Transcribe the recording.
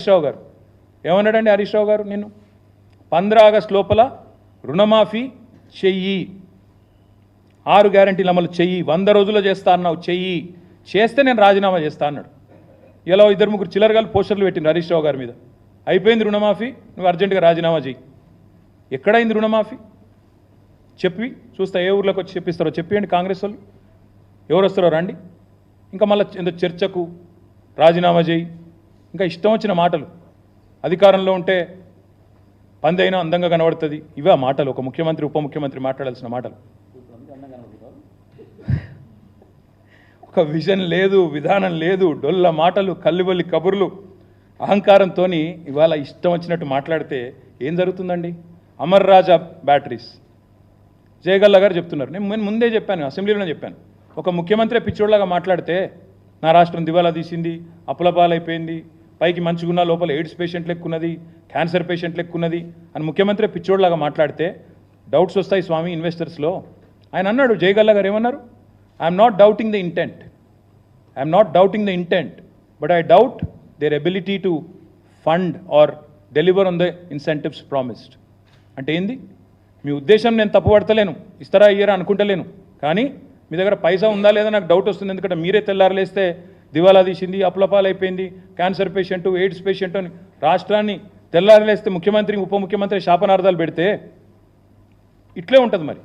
హరీష్ రావు గారు. ఏమన్నాడండి హరీష్ రావు గారు నిన్ను? పంద్రా ఆగస్ట్ లోపల రుణమాఫీ చెయ్యి. ఆరు గ్యారంటీలు అమలు చెయ్యి. వంద రోజుల్లో చేస్తా అన్నావు చెయ్యి. చేస్తే నేను రాజీనామా చేస్తా అన్నాడు. ఇలా ఇద్దరు ముగ్గురు చిల్లరగాలు పోస్టర్లు పెట్టింది హరీష్ రావు గారి మీద. అయిపోయింది రుణమాఫీ నువ్వు అర్జెంటుగా రాజీనామా చెయ్యి. ఎక్కడైంది రుణమాఫీ? చెప్పి చూస్తా ఏ ఊర్లోకి వచ్చి చెప్పిస్తారో చెప్పియండి కాంగ్రెస్ వాళ్ళు. ఎవరు వస్తారో రండి. ఇంకా మళ్ళీ ఏదో చర్చకు రాజీనామా చేయి ఇంకా ఇష్టం వచ్చిన మాటలు. అధికారంలో ఉంటే పందైనా అందంగా కనబడుతుంది. ఇవే మాటలు. ఒక ముఖ్యమంత్రి ఉప ముఖ్యమంత్రి మాట్లాడాల్సిన మాటలు. ఒక విజన్ లేదు విధానం లేదు డొల్ల మాటలు కల్లిబొల్లి కబుర్లు అహంకారంతో ఇవాళ ఇష్టం వచ్చినట్టు మాట్లాడితే ఏం జరుగుతుందండి? అమర్ రాజా బ్యాటరీస్. జయగల్లా గారు చెప్తున్నారు. నేను నేను ముందే చెప్పాను అసెంబ్లీలోనే చెప్పాను. ఒక ముఖ్యమంత్రి పిచ్చోళ్ళగా మాట్లాడితే నా రాష్ట్రం దివాలా తీసింది అప్పుల పాలైపోయింది పైకి మంచిగున్న లోపల ఎయిడ్స్ పేషెంట్ లెక్కున్నది క్యాన్సర్ పేషెంట్ ఎక్కున్నది అని ముఖ్యమంత్రి పిచ్చోడ్లాగా మాట్లాడితే డౌట్స్ వస్తాయి స్వామి ఇన్వెస్టర్స్లో ఆయన అన్నాడు జయగల్లా గారు ఏమన్నారు? I'm not doubting the intent I'm not doubting the intent but I doubt their ability to fund or deliver on the incentives promised అంటే ఏంది? మీ ఉద్దేశం నేను తప్పుపడతలేను ఇస్తారా ఇయ్యరా అనుకుంటలేను కానీ మీ దగ్గర పైసా ఉందా లేదా నాకు డౌట్ వస్తుంది ఎందుకంటే మీరే తెల్లారలేస్తే దివాలా తీసింది అప్లపాలైపోయింది. క్యాన్సర్ పేషెంట్ ఎయిడ్స్ పేషెంట్ అని రాష్ట్రాన్ని తెల్లారలేస్తే ముఖ్యమంత్రి ఉప ముఖ్యమంత్రి శాపనార్థాలు పెడితే ఇట్లే ఉంటుంది మరి.